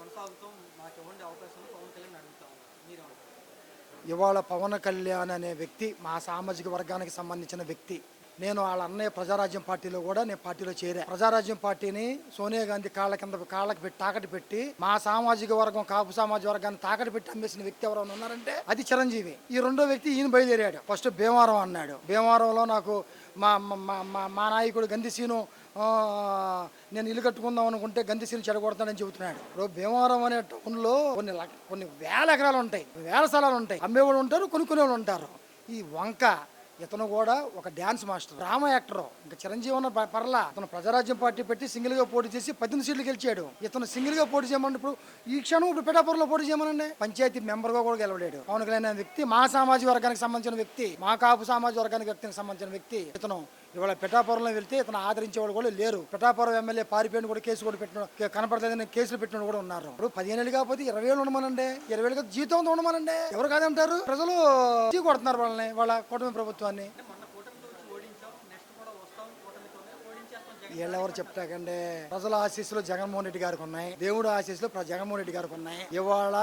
కొనసాగుతాం. మాకు ఇవ్వండి అవకాశం పవన్ కళ్యాణ్ అడుగుతాం. ఉన్నారు ఇవాళ పవన్ కళ్యాణ్ అనే వ్యక్తి మా సామాజిక వర్గానికి సంబంధించిన వ్యక్తి. నేను వాళ్ళ అన్నయ్య ప్రజారాజ్యం పార్టీలో కూడా నేను పార్టీలో చేరా ప్రజారాజ్యం పార్టీని సోనియా గాంధీ కాళ్ళ కింద కాళ్ళకి పెట్టి తాకట్టు పెట్టి మా సామాజిక వర్గం కాపు సామాజిక వర్గాన్ని తాకట్టు పెట్టి అమ్మేసిన వ్యక్తి ఎవరైనా ఉన్నారంటే అది చిరంజీవి. ఈ రెండో వ్యక్తి ఈయన బయలుదేరాడు. ఫస్ట్ భీమవరం అన్నాడు. భీమవరంలో నాకు మా మా- మా- మా నాయకుడు గంధిసీను నేను ఇల్లు కట్టుకుందాం అనుకుంటే గంధిసీను చెడగొడతానని చెబుతున్నాడు. ఇప్పుడు భీమవరం అనే టౌన్లో కొన్ని కొన్ని వేల ఎకరాలు ఉంటాయి. వేల స్థలాలు ఉంటాయి. అమ్మేవాళ్ళు ఉంటారు కొనుక్కునేవాళ్ళు ఉంటారు. ఈ వంక ఇతను కూడా ఒక డ్యాన్స్ మాస్టర్ డ్రామా యాక్టర్. ఇంకా చిరంజీవి ఉన్న పర్ల తను ప్రజారాజ్యం పార్టీ పెట్టి సింగిల్గా పోటీ చేసి పద్దెనిమిది సీట్లు గెలిచాడు. ఇతను సింగిల్గా పోటీ చేయమని ఇప్పుడు ఈ క్షణం ఇప్పుడు పిఠాపురంలో పోటీ చేయమనండి. పంచాయతీ మెంబర్గా కూడా గెలవలేడు. పవన్ కళ్యాణ్ వ్యక్తి మా సామాజిక వర్గానికి సంబంధించిన వ్యక్తి మా కాపు సామాజిక వర్గానికి వ్యక్తికి సంబంధించిన వ్యక్తి. ఇతను ఇవాళ పిఠాపురంలో వెళ్తే ఇతను ఆదరించే వాళ్ళు కూడా లేరు. పిఠాపురం ఎమ్మెల్యే పారిపోయిన కూడా కేసు కూడా పెట్టిన కనపడలేదని కేసులు పెట్టిన కూడా ఉన్నారు. ఇప్పుడు పదిహేను ఏళ్ళు కాకపోతే ఇరవై ఏళ్ళు ఉండమనండి. ఇరవై ఏళ్ళు జీతం ఉండమనండి. ఎవరు కాదంటారు? ప్రజలు కొడుతున్నారు వాళ్ళని వాళ్ళ కూటమి ప్రభుత్వాన్ని. వీళ్ళెవరు చెప్తాకండి? ప్రజల ఆశీస్సులు జగన్మోహన్ రెడ్డి గారికి ఉన్నాయి. దేవుడు ఆశీస్సులు జగన్మోహన్ రెడ్డి గారికి ఉన్నాయి. ఇవాళ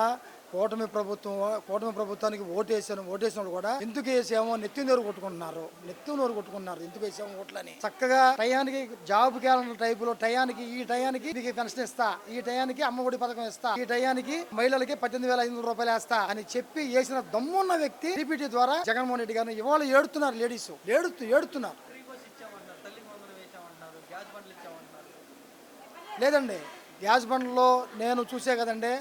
కూటమి ప్రభుత్వం కూటమి ప్రభుత్వానికి ఓటేసాను ఓటేసిన వాళ్ళు కూడా ఎందుకు వేసామో నెత్తి నోరు కొట్టుకుంటున్నారు. నెత్తి నోరు కొట్టుకుంటున్నారు. ఎందుకు వేసాము ఓట్లని? చక్కగా టయానికి జాబ్ క్యాలెండర్ టైప్లో టయానికి ఈ టయానికి మీకు పెన్షన్ ఇస్తా ఈ టయానికి అమ్మఒడి పథకం ఇస్తా ఈ టయానికి మహిళలకి పద్దెనిమిది వేల ఐదు వందల రూపాయలు వేస్తా అని చెప్పి వేసిన దమ్మున్న వ్యక్తి టీపీటీ ద్వారా జగన్మోహన్ రెడ్డి గారిని ఇవాళ ఏడుతున్నారు లేడీస్. ఏడుతూ ఏడుతున్నారు. గ్యాస్ బండ్లు లేదండి గ్యాస్ బండ్లో నేను చూసే కదండి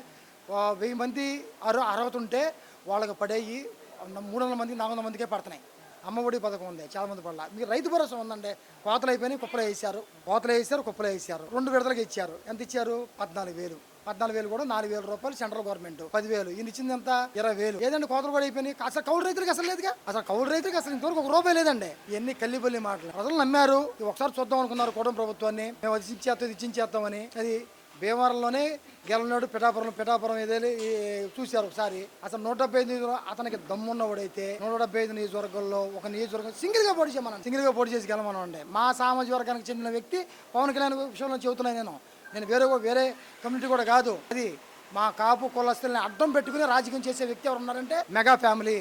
వెయ్యి మంది అర అర్హత ఉంటే వాళ్ళకి పడేయి మూడు వందల మంది నాలుగు వందల మందికే పడుతున్నాయి. అమ్మఒడి పథకం ఉంది చాలా మంది మీకు రైతు భరోసా ఉందండి. కోతలు అయిపోయినాయి కుప్పలు వేసారు. కోతలు వేసారు కుప్పలు వేసారు. రెండు విడతలకు ఇచ్చారు. ఎంత ఇచ్చారు? పద్నాలుగు వేలు. పద్నాలుగు వేలు కూడా నాలుగు వేల రూపాయలు సెంట్రల్ గవర్నమెంట్. పదివేలు. ఈయన ఇచ్చింది ఎంత? ఇరవై వేలు. ఏదండి కోతలు కూడా అయిపోయినాయి? అసలు కౌలు రైతులకు అసలు లేదుగా? అసలు కౌలు రైతులకు అసలు ఇంతవరకు ఒక రూపాయి లేదండి. ఇవన్నీ కల్లిపల్లి మాటలు. ప్రజలు నమ్మారు. ఒకసారి చూద్దాం అనుకున్నారు కూటమి ప్రభుత్వాన్ని. మేము అది ఇచ్చేస్తాం ఇది ఇచ్చేస్తామని అది భీమవరంలోనే గెలనాడు పిఠాపురం పిఠాపురం ఏదేలి చూశారు ఒకసారి. అసలు నూట డెబ్బై ఐదు నియోజకవర్గం అతనికి దమ్మున్నవాడైతే నూట డెబ్బై ఐదు నియోజకవర్గంలో ఒక నియోజకవర్గం సింగిల్గా పోటీ చేయమన్నాను. సింగిల్గా పోటీ చేసి గెలమనండి మా సామాజిక వర్గానికి చెందిన వ్యక్తి పవన్ కళ్యాణ్ విషయంలో చెబుతున్నాను నేను. నేను వేరే వేరే కమ్యూనిటీ కూడా కాదు. అది మా కాపు కులస్తుల్ని అడ్డం పెట్టుకుని రాజకీయం చేసే వ్యక్తి ఎవరు ఉన్నారంటే మెగా ఫ్యామిలీ.